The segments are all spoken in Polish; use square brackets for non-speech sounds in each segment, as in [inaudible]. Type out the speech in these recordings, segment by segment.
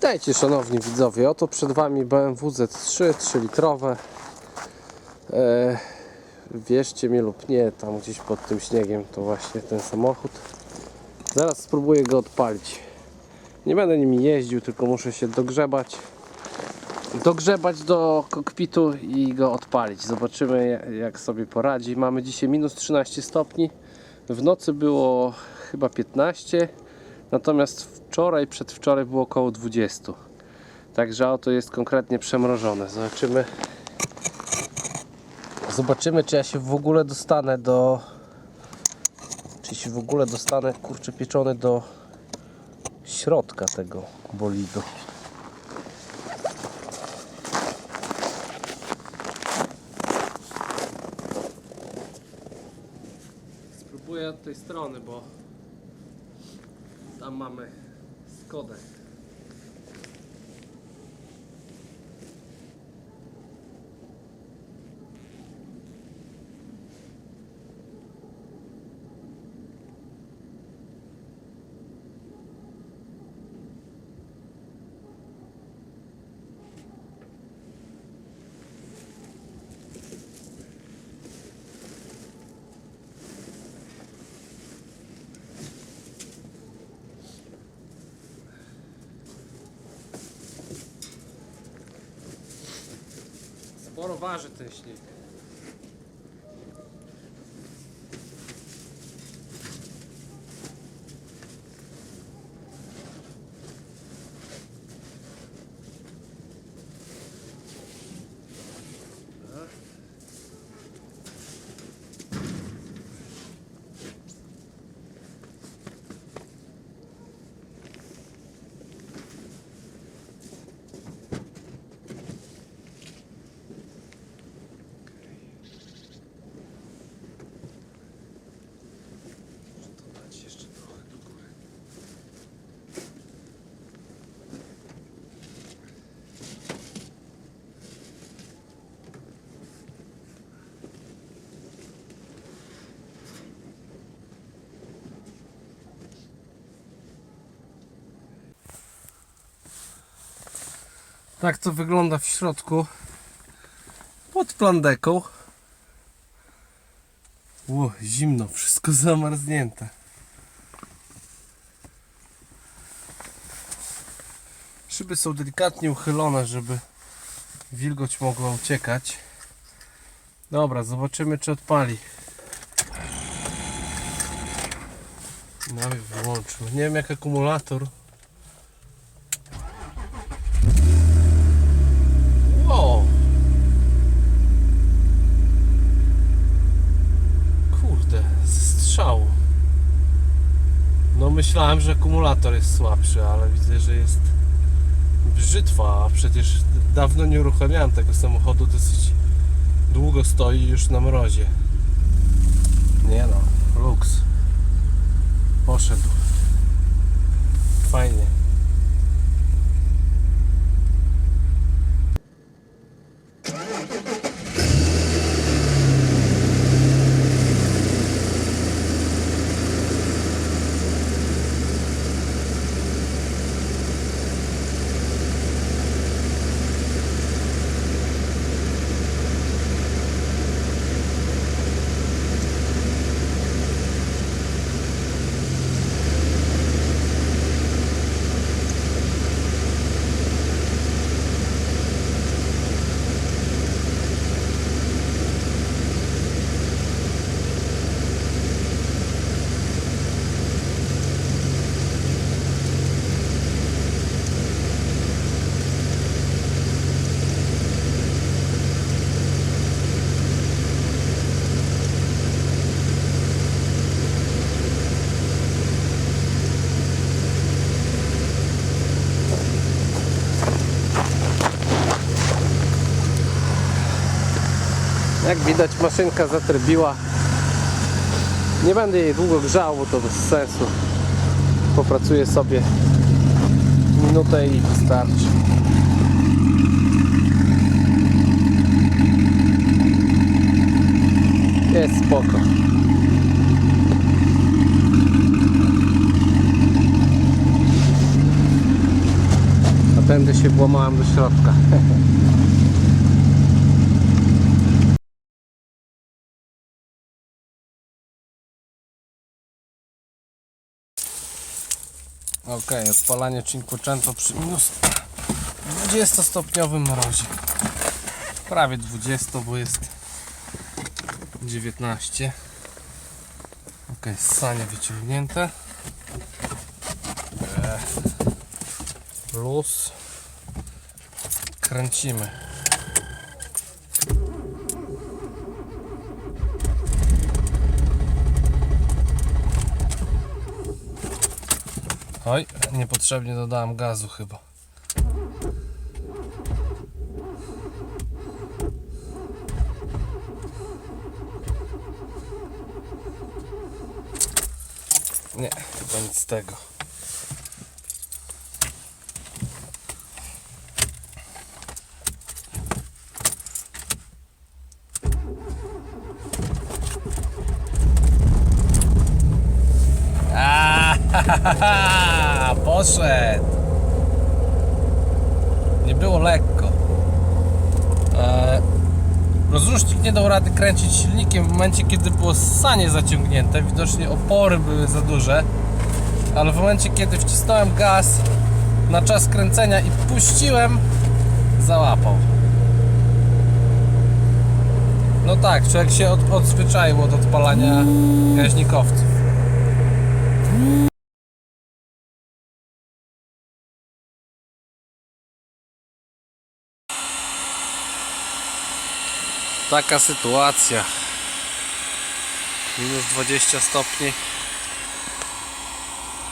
Witajcie szanowni widzowie, oto przed Wami BMW Z3 3-litrowe e, Wierzcie mi lub nie, tam gdzieś pod tym śniegiem to właśnie ten samochód. Zaraz spróbuję go odpalić. Nie będę nimi jeździł, tylko muszę się dogrzebać. Dogrzebać do kokpitu i go odpalić. Zobaczymy jak sobie poradzi. Mamy dzisiaj minus 13 stopni. W nocy było chyba 15 Natomiast wczoraj, przedwczoraj było około 20. Także auto jest konkretnie przemrożone. Zobaczymy. Zobaczymy, czy ja się w ogóle dostanę do. Czy się w ogóle dostanę kurczę pieczony do środka tego bolidu. Spróbuję od tej strony, bo tam mamy Skodę. Sporo waży ten śnieg. Tak to wygląda w środku pod plandeką. Ło, zimno, wszystko zamarznięte. Szyby są delikatnie uchylone, żeby wilgoć mogła uciekać. Dobra, zobaczymy czy odpali. Nawet wyłączył. Nie wiem jak akumulator. Myślałem, że akumulator jest słabszy, ale widzę, że jest brzytwa, a przecież dawno nie uruchamiałem tego samochodu, dosyć długo stoi już na mrozie. Nie no, luks. Poszedł. Fajnie. Jak widać maszynka zatrbiła. Nie będę jej długo grzał, bo to bez sensu. Popracuję sobie minutę i wystarczy. Jest spoko. Tędy się włamałem do środka. [laughs] Ok, odpalanie Cinquecento przy minus 20 stopniowym mrozie. Prawie 20, bo jest 19. Ok, sanie wyciągnięte. E, Luz. Kręcimy. Niepotrzebnie dodałem gazu chyba. Nie, chyba nic z tego. A, poszedł. Nie było lekko. E, rozrusznik nie dał rady kręcić silnikiem w momencie, kiedy było sanie zaciągnięte. Widocznie opory były za duże. Ale w momencie, kiedy wcisnąłem gaz na czas kręcenia i puściłem, załapał. No tak, człowiek się od, odzwyczaił od odpalania gaźnikowców. Taka sytuacja. Minus 20 stopni.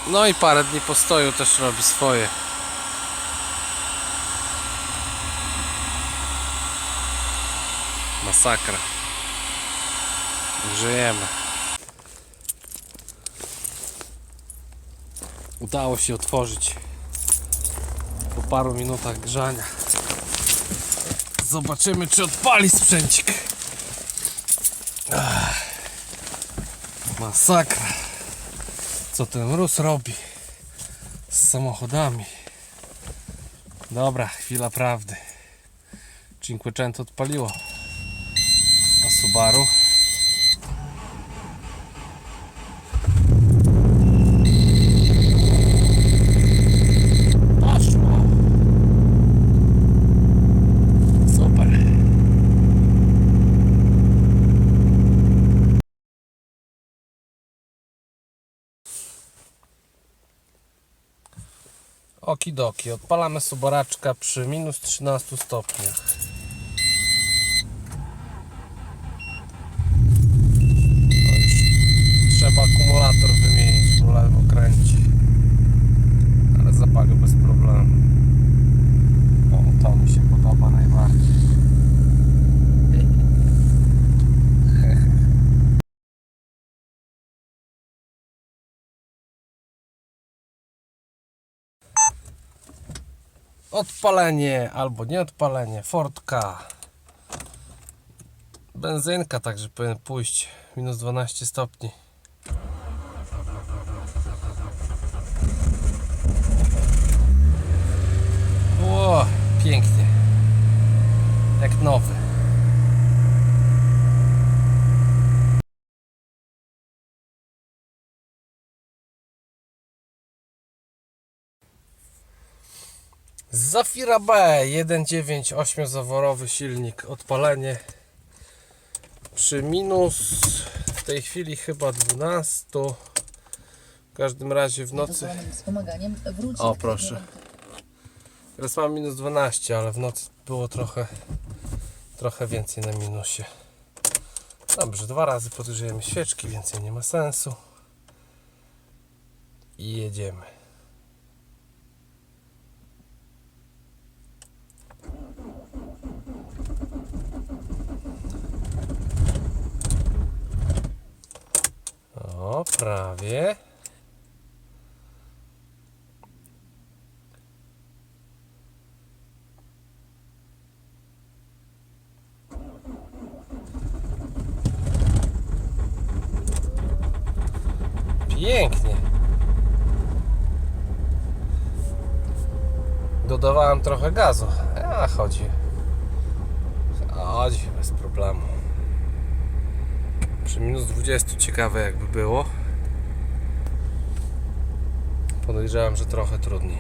No i parę dni postoju też robi swoje. Masakra. Żyjemy. Udało się otworzyć po paru minutach grzania. Zobaczymy, czy odpali sprzęcik. Masakra. Co ten mróz robi z samochodami. Dobra, chwila prawdy. Cinquecento odpaliło. A Subaru? Okidoki, odpalamy subaraczka przy minus 13 stopniach. No trzeba akumulator wymienić, bo lewo kręci. Ale zapalił bez problemu. O, to mi się podoba najbardziej. Odpalenie albo nie odpalenie. Fortka. Benzynka także powinien pójść. Minus 12 stopni. O, pięknie. Jak nowy. Zafira B 1.9 8-zaworowy silnik odpalenie. Przy minus w tej chwili chyba 12 w każdym razie w nocy wspomaganiem wróci O, proszę. teraz mam minus 12 ale w nocy było trochę trochę więcej na minusie. Dobrze dwa razy podgrzejemy świeczki więcej nie ma sensu. I jedziemy Prawie. Pięknie. Dodawałem trochę gazu. A chodzi. Chodzi bez problemu. Przy minus 20 ciekawe jakby było. Podejrzewam, że trochę trudniej.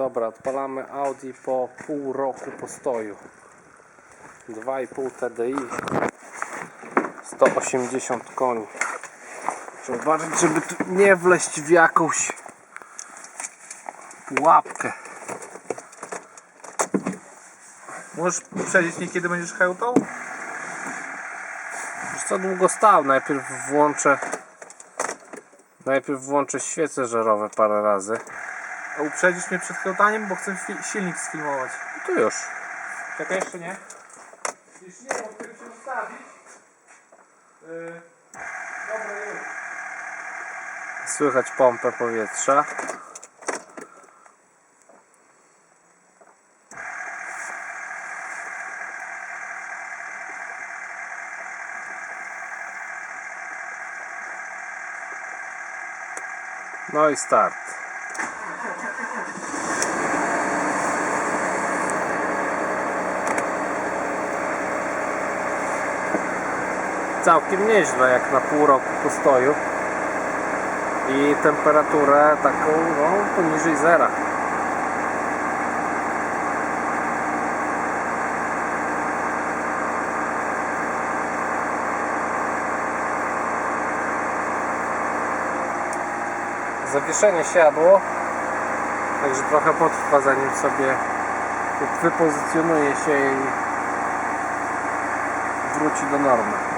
Dobra, odpalamy Audi po pół roku postoju. 2,5 TDI 180 koni. Trzeba uważać, żeby tu nie wleść w jakąś pułapkę. Możesz powiedzieć mi, kiedy będziesz hełtał? Wiesz co długo stał? Najpierw włączę Najpierw włączę świece żarowe parę razy. A uprzedzisz mnie przed hełtaniem, bo chcę fi- silnik sfilmować. I tu już. Czekaj jeszcze nie? Jeśli nie, mogę się ustawić. Yy, dobra, już. Słychać pompę powietrza. No i start. Całkiem nieźle jak na pół roku postoju i temperaturę taką no, poniżej zera. Zawieszenie siadło, także trochę potrwa zanim sobie wypozycjonuje się i wróci do normy.